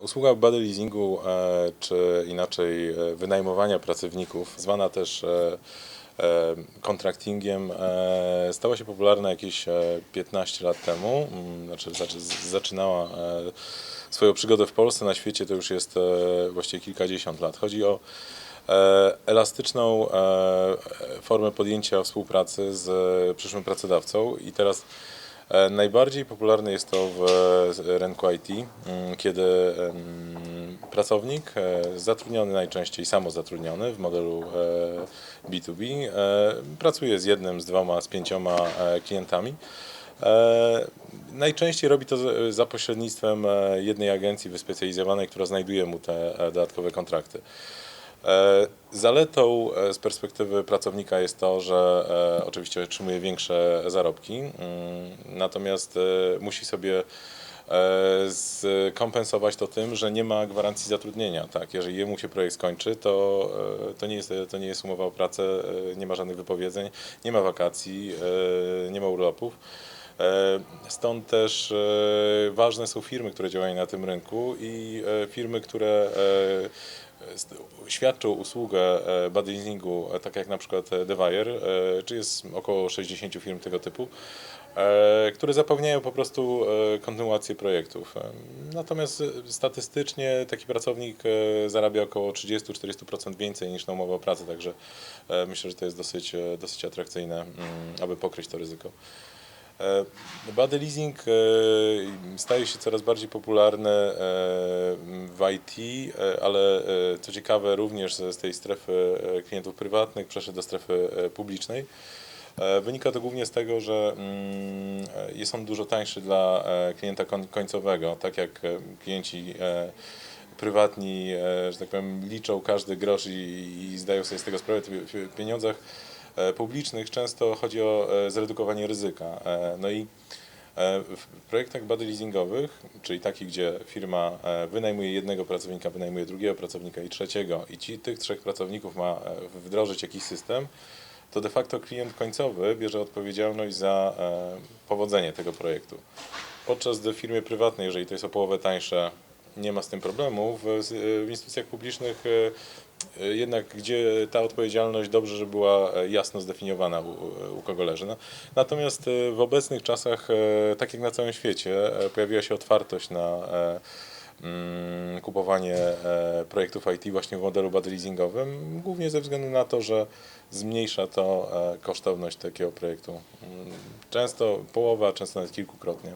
Usługa body leasingu, e, czy inaczej e, wynajmowania pracowników, zwana też e, contractingiem, e, stała się popularna jakieś e, 15 lat temu. Mm, Znaczy, zaczynała swoją przygodę w Polsce, na świecie to już jest właściwie kilkadziesiąt lat. Chodzi o elastyczną formę podjęcia współpracy z przyszłym pracodawcą i teraz Najbardziej popularne jest to w e, rynku IT, mm, kiedy pracownik e, zatrudniony najczęściej samozatrudniony w modelu e, B2B e, pracuje z jednym, z dwoma, z pięcioma e, klientami. E, Najczęściej robi to za pośrednictwem e, jednej agencji wyspecjalizowanej, która znajduje mu te e, dodatkowe kontrakty. E, Zaletą e, z perspektywy pracownika jest to, że e, oczywiście otrzymuje większe zarobki, mm, natomiast musi sobie skompensować to tym, że nie ma gwarancji zatrudnienia. Tak? Jeżeli jemu się projekt skończy, to, to, nie jest, to nie jest umowa o pracę, nie ma żadnych wypowiedzeń, nie ma wakacji, nie ma urlopów. Stąd też ważne są firmy, które działają na tym rynku i firmy, które świadczą usługę e, body leasingu, e, tak jak na przykład e, DeWire, e, czy jest około 60 firm tego typu, e, które zapewniają po prostu e, kontynuację projektów. E, Natomiast e, statystycznie taki pracownik e, zarabia około 30-40% więcej niż na umowę o pracę, także e, myślę, że to jest dosyć, e, dosyć atrakcyjne, mm, aby pokryć to ryzyko. E, Body leasing e, staje się coraz bardziej popularny e, w IT, ale co ciekawe również z tej strefy klientów prywatnych przeszedł do strefy publicznej. Wynika to głównie z tego, że mm, jest on dużo tańszy dla klienta koń- końcowego, tak jak klienci prywatni, że tak powiem, liczą każdy grosz i, zdają sobie z tego sprawę w pieniądzach publicznych często chodzi o e, zredukowanie ryzyka. E, No i e, w projektach body leasingowych, czyli takich, gdzie firma e, wynajmuje jednego pracownika, wynajmuje drugiego pracownika i trzeciego i ci, tych trzech pracowników ma e, wdrożyć jakiś system, to de facto klient końcowy bierze odpowiedzialność za e, powodzenie tego projektu. Podczas gdy w firmie prywatnej, jeżeli to jest o połowę tańsze, nie ma z tym problemu. W, instytucjach publicznych e, e, jednak, gdzie ta odpowiedzialność dobrze, że była e, jasno zdefiniowana u, u kogo leży. No, natomiast e, w obecnych czasach, e, tak jak na całym świecie, e, pojawiła się otwartość na e, mm, kupowanie e, projektów IT właśnie w modelu body leasingowym, głównie ze względu na to, że zmniejsza to e, kosztowność takiego projektu. Mm, Często połowa, często nawet kilkukrotnie.